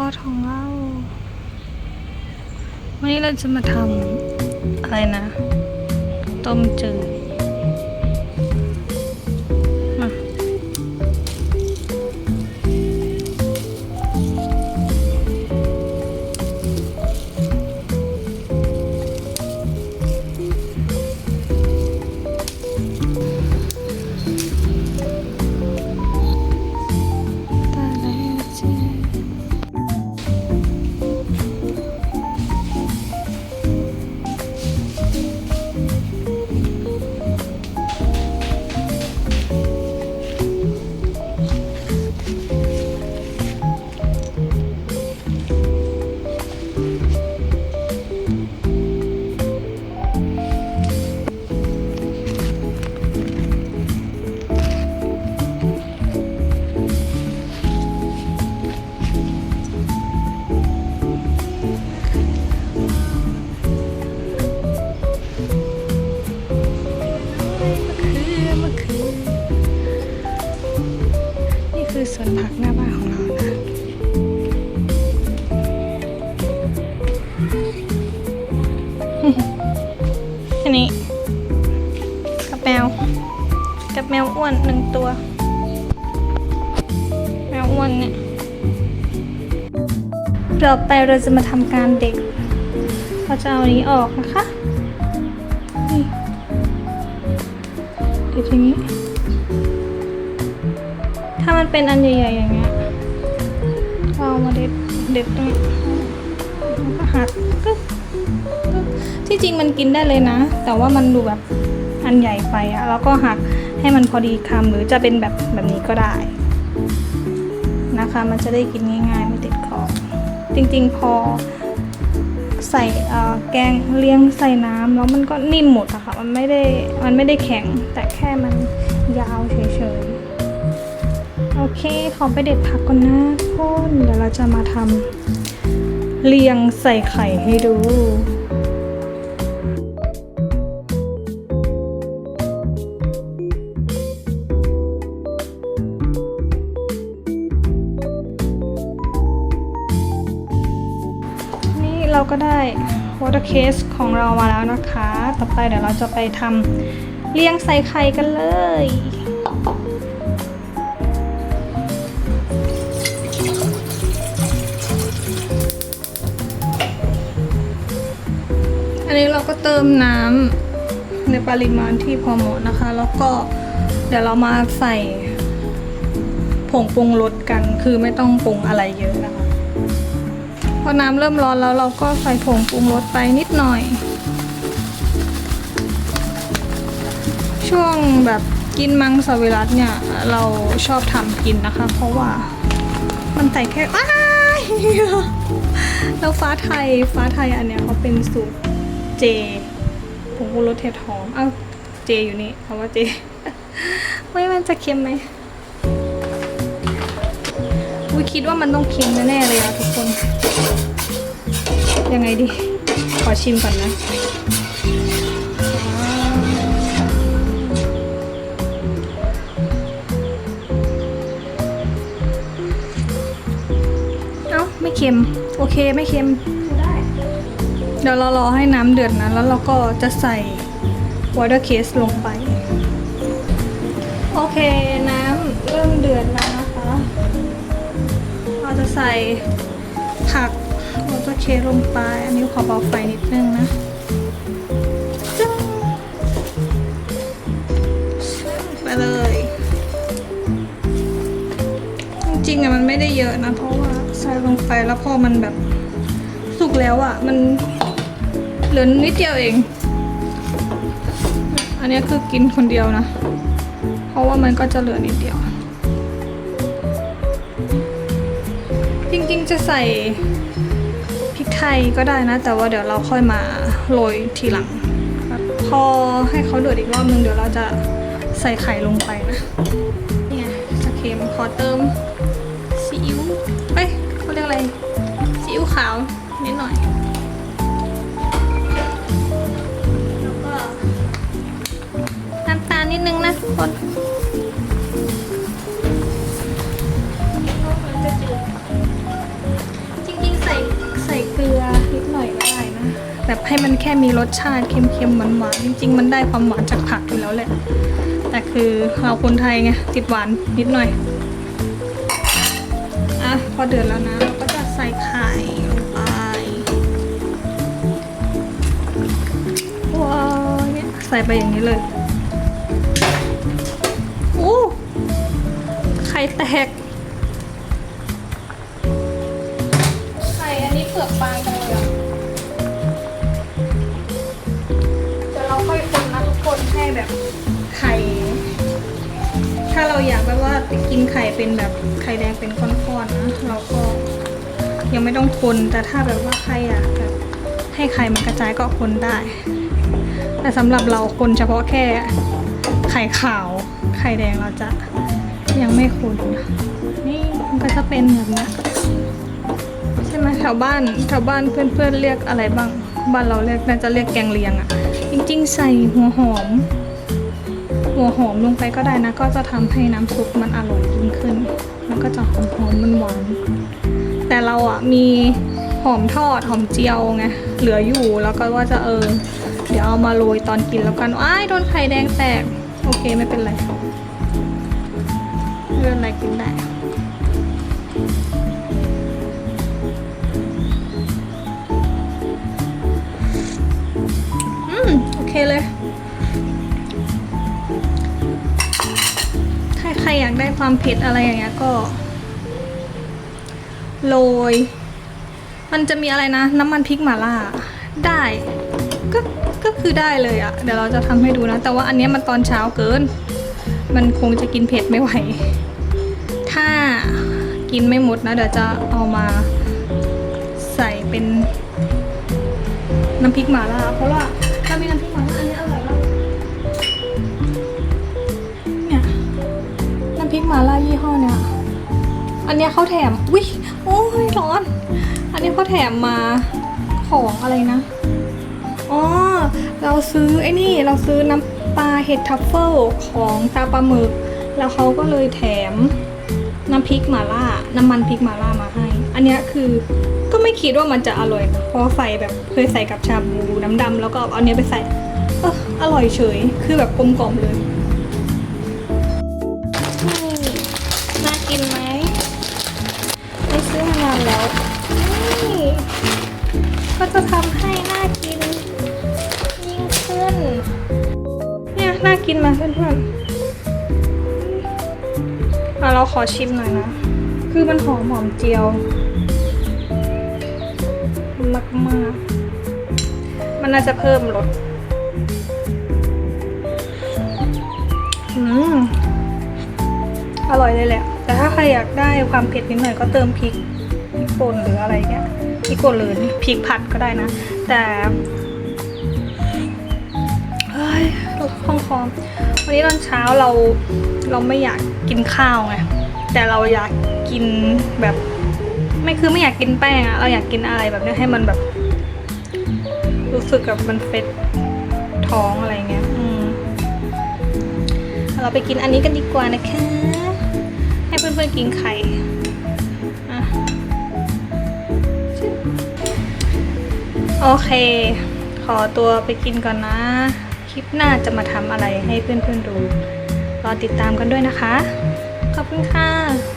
ข้อทองเล่า วันนี้เราจะมาทำอะไรนะ ต้มจืด คือสวนผักหน้าบ้านของเรานะอันนี้ กับแมว กับแมวอ้วนหนึ่งตัว แมวอ้วนเนี่ยเราไปเราจะมาทำการเด็กเราจะเอาอันนี้ออกนะคะนี่เดี๋ยวทีนี้ มันเป็นอันใหญ่ๆอย่างเงี้ยเอามาเด็ดเด็ดตรงก็หักกึ๊บที่จริงมันกินได้เลยนะ แต่ว่ามันดูแบบอันใหญ่ไปอะแล้วก็หักให้มันพอดีคำหรือจะเป็นแบบแบบนี้ก็ได้ นะคะ มันจะได้กินง่ายๆไม่ติดคอจริงๆพอใส่เอ่อแกงเลี้ยงใส่น้ำแล้วมันก็นิ่มหมดอะค่ะ มันไม่ได้ มันไม่ได้แข็ง แต่แค่มันยาวเฉยๆ โอเค ขอไปเด็ดผักก่อนนะทุกคนเดี๋ยวเราจะมาทำเรียงใส่ไข่ให้ดูนี่เราก็ได้ water case ของเรามาแล้วนะคะ ต่อไปเดี๋ยวเราจะไปทำเลี้ยงใส่ไข่กันเลย นนี้เราก็เติมน้ำในปริมาณที่พอเหมาะนะคะ แล้วก็เดี๋ยวเรามาใส่ผงปรุงรสกัน คือไม่ต้องปรุงอะไรเยอะนะคะพอน้ำเริ่มร้อนแล้วเราก็ใส่ผงปรุงรสไปนิดหน่อย ช่วงแบบกินมังสวิรัตเนี่ย เราชอบทำกินนะคะ เพราะว่ามันใส่แค่อ้าแล้วฟ้าไทยฟ้าไทยอันเนี้ยเขาเป็นสูตร เจผงปรุงรสเห็ดหอม เอ้า เจอยู่นี่คำว่าเจ ไม่มันจะเค็มไหมอุ้ยคิดว่ามันต้องเค็มแน่เลยอะทุกคน ยังไงดี ขอชิมก่อนนะเอ้า ไม่เค็ม โอเค ไม่เค็ม ดี๋ยวเรารอให้น้ำเดือดนะ แล้วเราก็จะใส่ water case ลงไป โอเคน้ำเริ่มเดือดแล้วนะคะ เราจะใส่ผัก water case ลงไป อันนี้ขอเบาไฟนิดนึงนะจึ๊งไปเลย จริงๆอะมันไม่ได้เยอะนะ เพราะว่าใส่ลงไปแล้วพอมันแบบสุกแล้วอะมัน ลือนิดเดียวเอง อันนี้คือกินคนเดียวนะ เพราะว่ามันก็จะเหลือนิดเดียว จริงๆจะใส่พริกไทยก็ได้นะ แต่ว่าเดี๋ยวเราค่อยมาโรยทีหลัง พอให้เขาเดือดอีกรอบนึงเดี๋ยวเราจะใส่ไข่ลงไปนะ เนี่ยจะเค็มขอเติมซีอิ๊วเอ้ยเขาเรียกอะไรซีอิ๊วขาว ก่อนจริงๆใส่ใส่เกลือนิดหน่อยก็ได้นะแบบให้มันแค่มีรสชาติเค็มๆหวานๆจริง ๆ มันได้ความหวานจากผักอยู่แล้วแหละ แต่คือเราคนไทยไงติดหวานนิดหน่อยอะพอเดือดแล้วนะ เราก็จะใส่ไข่ลงไปว้าวใส่ไปอย่างนี้เลย แตก ไข่อันนี้เปลือกบางจังเลยอะเดี๋ยวเราค่อยคนนะทุกคนให้แบบไข่ ถ้าเราอยากแบบว่ากินไข่เป็นแบบไข่แดงเป็นก้อนๆนะเราก็ยังไม่ต้องคนแต่ถ้าแบบว่าใครอยากแบบให้ไข่มันกระจายก็คนได้ แต่สำหรับเราคนเฉพาะแค่ไข่ขาวไข่แดงเราจะ ยังไม่คนนี่มันก็จะเป็นแบบนี้ใช่ไหมแถวบ้านแถวบ้านเพื่อนๆเรียกอะไรบ้าง บ้านเราเรียกน่าจะเรียกแกงเลียงอะ่ะ จริงๆ ใส่หัวหอม หัวหอมลงไปก็ได้นะ ก็จะทำให้น้ำซุปมันอร่อยยิ่งขึ้น มันก็จะหอมหอมมันหวานแต่เราอะมีหอมทอดหอมเจียวไงเหลืออยู่แล้วก็ว่าจะเออเดี๋ยวเอามาโรยตอนกินแล้วกันอ้ายโดนไข่แดงแตก โอเคไม่เป็นไร ไม่เป็นไรกินได้อืมโอเคเลย ถ้าใครอยากได้ความเผ็ดอะไรอย่างเงี้ยก็ โรย มันจะมีอะไรนะ น้ำมันพริกหม่าล่า ได้ก็ก็คือได้เลยอะเดี๋ยวเราจะทำให้ดูนะ แต่ว่าอันนี้มันตอนเช้าเกิน มันคงจะกินเผ็ดไม่ไหว ถ้ากินไม่หมดนะเดี๋ยวจะเอามาใส่เป็นน้ำพริกหมาล่าเพราะว่าถ้ามีน้ำพริกหมาล่าอันนี้อร่อยมากเนี่ยน้ำพริกหมาล่ายี่ห้อเนี่ยอันนี้เขาแถมอุ้ยโอ้ยร้อน อันนี้เขาแถมมาของอะไรนะอ๋อ เราซื้อไอ้นี่เราซื้อน้ำปลาเห็ดทัฟเฟิลของตาปลาหมึก แล้วเขาก็เลยแถมน้ำพริกมาล่า น้ำมันพริกมาล่ามาให้ อันนี้คือก็ไม่คิดว่ามันจะอร่อย เพราะใส่แบบเคยใส่กับชาบูน้ำดำแล้วก็เอาเนี้ยไปใส่เอออร่อยเฉย คือแบบกลมกล่อมเลยนี่น่ากินไหมไม่ซื้อมานานแล้วนี่ก็จะทำให้น่ากิน กินมาเพื่อนๆอะเราขอชิมหน่อยนะ คือมันหอมหอมเจียว มากมากๆมันน่าจะเพิ่มรสอืมอร่อยเลยแหละ แต่ถ้าใครอยากได้ความเผ็ดนิดหน่อยก็เติมพริกพริกป่นหรืออะไรเงี้ยพริกป่นหรือพริกผัดก็ได้นะ แต่ คล่องคอวันนี้ตอนเช้าเราเราไม่อยากกินข้าวไงแต่เราอยากกินแบบ ไม่คือไม่อยากกินแป้งอะเราอยากกินอะไรแบบนี้ให้มันแบบ รู้สึกแบบมันเฟดท้องอะไรเงี้ยอืมเราไปกินอันนี้กันดีกว่านะคะ ให้เพื่อนๆกินไข่โอเค ขอตัวไปกินก่อนนะ ลิปหน้าจะมาทำอะไรให้เพื่อนๆดู รอติดตามกันด้วยนะคะ ขอบคุณค่ะ